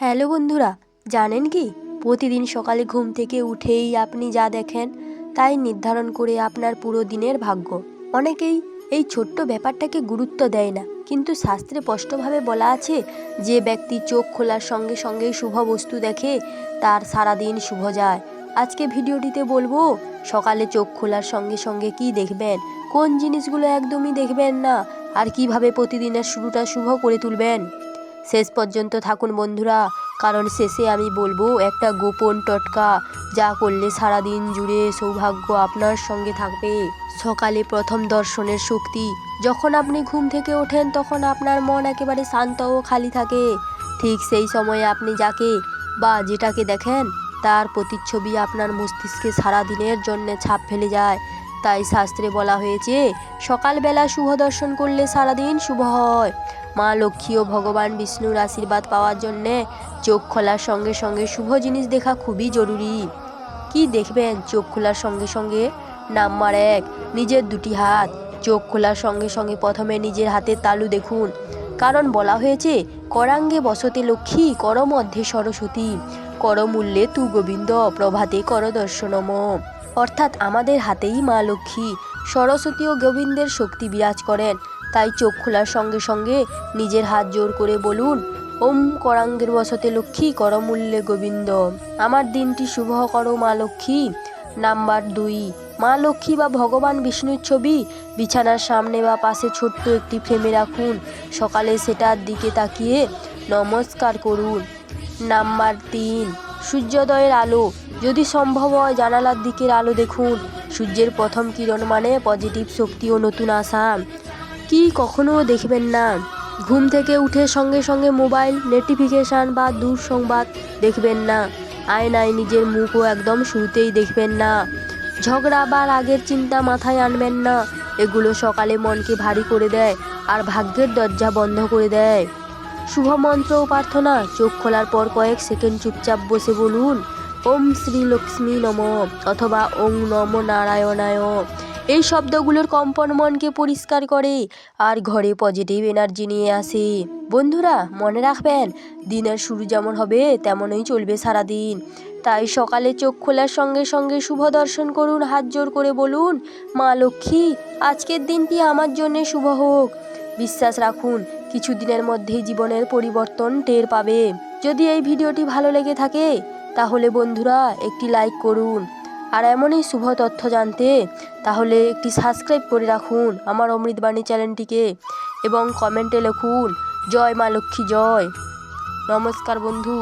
Hello বন্ধুরা, জানেন কি? প্রতিদিন সকালে ঘুম থেকে উঠেই আপনি যা দেখেন, তাই নির্ধারণ করে আপনার পুরো দিনের ভাগ্য। অনেকেই এই ছোট্ট ব্যাপারটাকে গুরুত্ব দেয় না, কিন্তু শাস্ত্রে স্পষ্টভাবে বলা আছে, যে ব্যক্তি চোখ খোলার সঙ্গে সঙ্গে শুভ বস্তু দেখে, তার সারা দিন শুভ যায়। আজকে ভিডিওটিতে বলব, সকালে চোখ খোলার সঙ্গে সঙ্গে কি দেখবেন? কোন জিনিসগুলো একদমই দেখবেন না? আর কীভাবে প্রতিদিনের শুরুটা শুভ করে তুলবেন? শেষ পর্যন্ত থাকুন বন্ধুরা, কারণ শেষে আমি বলব একটা গোপন টটকা, যা করলে সারা দিন জুড়ে সৌভাগ্য আপনার সঙ্গে থাকবে। সকালে প্রথম দর্শনের শক্তি, যখন আপনি ঘুম থেকে ওঠেন তখন আপনার মন একেবারে শান্ত ও খালি থাকে। ঠিক সেই সময়ে আপনি যাকে বা যেটাকে দেখেন, তার প্রতিচ্ছবি আপনার মস্তিষ্কে সারা দিনের জন্য ছাপ ফেলে যায়। তাই শাস্ত্রে বলা হয়েছে, সকালবেলা শুভ দর্শন করলে সারাদিন শুভ হয়। মা লক্ষ্মী ও ভগবান বিষ্ণুর আশীর্বাদ পাওয়ার জন্যে চোখ খোলার সঙ্গে সঙ্গে শুভ জিনিস দেখা খুবই জরুরি। কি দেখবেন চোখ খোলার সঙ্গে সঙ্গে? নাম্বার এক, নিজের দুটি হাত। চোখ খোলার সঙ্গে সঙ্গে প্রথমে নিজের হাতের তালু দেখুন। কারণ বলা হয়েছে, করাঙ্গে বসতে লক্ষ্মী কর মধ্যে সরস্বতী। করমূল্যে তু গোবিন্দ প্রভাতে কর দর্শনম। অর্থাৎ আমাদের হাতেই মা লক্ষ্মী। সরস্বতী ও গোবিন্দের শক্তি বিরাজ করেন। তাই চোখ খোলার সঙ্গে সঙ্গে নিজের হাত জোর করে বলুন, ওম করাঙ্গের বসতে লক্ষ্মী, করমূল্যে গোবিন্দ। আমার দিনটি শুভ করো মা লক্ষ্মী। নাম্বার দুই, মা লক্ষ্মী বা ভগবান বিষ্ণুর ছবি, বিছানার সামনে বা পাশে ছোট্ট একটি ফ্রেমে রাখুন। সকালে সেটার দিকে তাকিয়ে নমস্কার করুন। নাম্বার তিন, সূর্যোদয়ের আলো। যদি সম্ভব হয়, জানালার দিকের আলো দেখুন। সূর্যের প্রথম কিরণ মানে পজিটিভ শক্তি ও নতুন আশা। কি কখনো দেখবেন না? ঘুম থেকে উঠে সঙ্গে সঙ্গে মোবাইল নোটিফিকেশান বা দূর সংবাদ দেখবেন না। আয়নায় নিজের মুখও একদম শুরুতেই দেখবেন না। ঝগড়া বা রাগের চিন্তা মাথায় আনবেন না। এগুলো সকালে মনকে ভারী করে দেয় আর ভাগ্যের দরজা বন্ধ করে দেয়। শুভ মন্ত্র ও প্রার্থনা। চোখ খোলার পর কয়েক সেকেন্ড চুপচাপ বসে বলুন, ওম শ্রী লক্ষ্মী নম অথবা ওং নম নারায়ণায় এই শব্দগুলোর কম্পন মনকে পরিষ্কার করে আর ঘরে পজিটিভ এনার্জি নিয়ে আসে। বন্ধুরা, মনে রাখবেন, দিনের শুরু যেমন হবে, তেমনই চলবে সারাদিন। তাই সকালে চোখ খোলার সঙ্গে সঙ্গে শুভ দর্শন করুন, হাত জোর করে বলুন, মা লক্ষ্মী, আজকের দিনটি আমার জন্য শুভ হোক। বিশ্বাস রাখুন কিছু দিনের মধ্যেই জীবনের পরিবর্তন টের পাবে। যদি এই ভিডিওটি ভালো লেগে থাকে, তাহলে বন্ধুরা একটি লাইক করুন। আর এমনই শুভ তথ্য জানতে, তাহলে একটি সাবস্ক্রাইব করে রাখুন আমার অমৃতবাণী চ্যানেলটিকে এবং কমেন্টে লিখুন, জয় মা লক্ষ্মী, জয়। নমস্কার বন্ধু।